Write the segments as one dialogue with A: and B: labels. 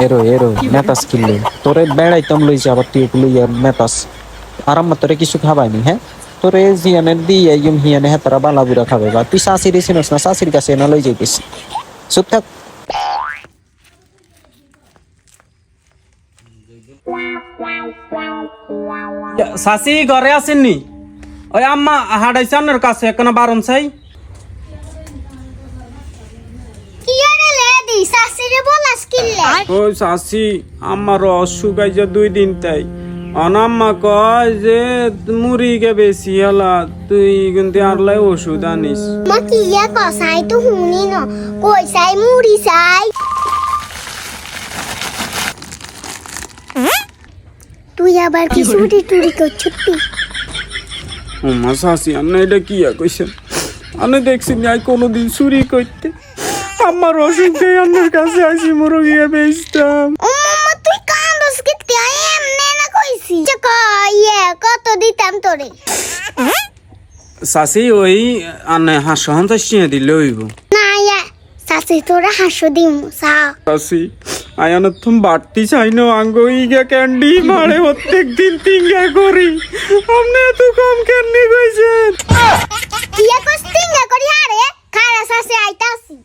A: এরো এরো মেতাস কিনলে তোরে বেড়াইতাম লইছে আবার তুই লইয়া মেতাস আরাম তোরে কিছু খাবাইনি হ্যাঁ তোরে জিয়ানে দিয়ে আইম হিয়ানে হেতারা বালা বুড়া খাবে বা তুই শাশির চিনস না শাশির কাছে না লই যাইতিস চুপ থাক
B: শাসি ঘরে আসেননি ওই আম্মা হাডাইছে কাছে এখানে বারণ চাই
C: কি আরে লেডি কিল্লে
B: ওই শাসি আমার অসুখ আইছে দুই দিন তাই। অনাম্মা কয় যে মুড়িকে বেশি হলা তুই কিন্তু আরলাই ওষুধ আনিস।
C: মা কি ইয়া কসাই তো হুনি ন। কই সাই মুড়ি সাই তুই আবার কি চুরি টুরি
B: শাসি আপনি এটা কি কইছেন? আমি দেখছি নাই কোনোদিন চুরি করতে আমার অসুখ দেয় আপনার কাছে আসি মুরগিয়ে বেচতাম।
C: তুই কান্দস কিতে এমনে না কইছি। চক ইয়ে কত দিতাম তোরে?
B: শাসি ওই আনে হাঁস হন্তাস চিনে দিলে হইব।
C: না ইয়া শাশি তোরা হাসো দিম সা
B: শাসি আয়ানের তুমি বাড়তি চাই না আঙ্গ ইগা ক্যান্ডি মারে প্রত্যেক দিন তিঙ্গা করি। আপনি এত কম ক্যান্ডি কইছেন
C: ইয়া কস্তিঙ্গা করি আরে খারা শাশি আইতাছি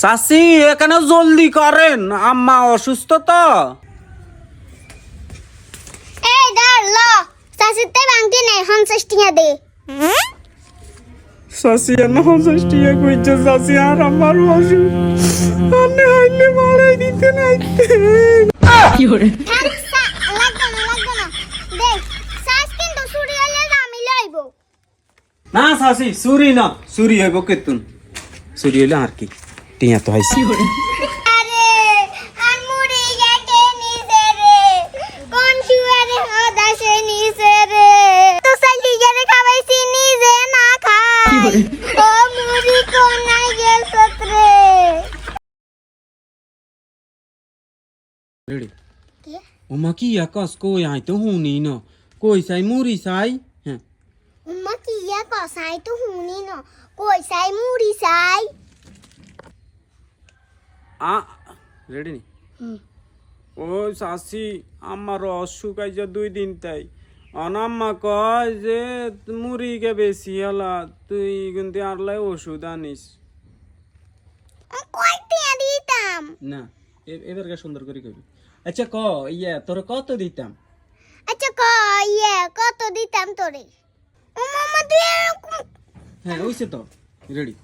B: শাসি এখানে জলদি করেন আম্মা অসুস্থ তো।
C: এই ধর ল। শাশিতে বাংটি নাই হনসাস টিয়া দে।
B: শাসি এন পঞ্চাশ টিয়া কইছে শাসি আর আমার অসুখ। আইলে মারাই দিতে নাইতে
C: থাক সা না না।
B: না শাসি চুরি না চুরি হইব কেতুন চুরি হইলে আর কি? টিয়া তো হাইছি
C: আরে আর মুড়ি গেটে নিছে রে কোন শুয়ারে হদাসে নিছে রে তো সালি গেরে খাবাইছি নিজে না খাই ও মুড়ি কোন নাই গেল সত্রে
B: ওমা কি আ রেডি ও শাসি আমার অসুখ আইছে দুই দিন তাই। অনাম্মা কয় যে মুড়িকে বেশি হলা তুই কিন্তু আরলাই ওষুধ আনিস।
C: দিতাম?
B: না এবারকে সুন্দর করে কবি। আচ্ছা ক ইয়া তোর কত দিতাম?
C: আচ্ছা ক ইয়ে কত দিতাম তোরে? ও মাম্মা তুই এরকম
B: হ্যাঁ ওইসে তো রেডি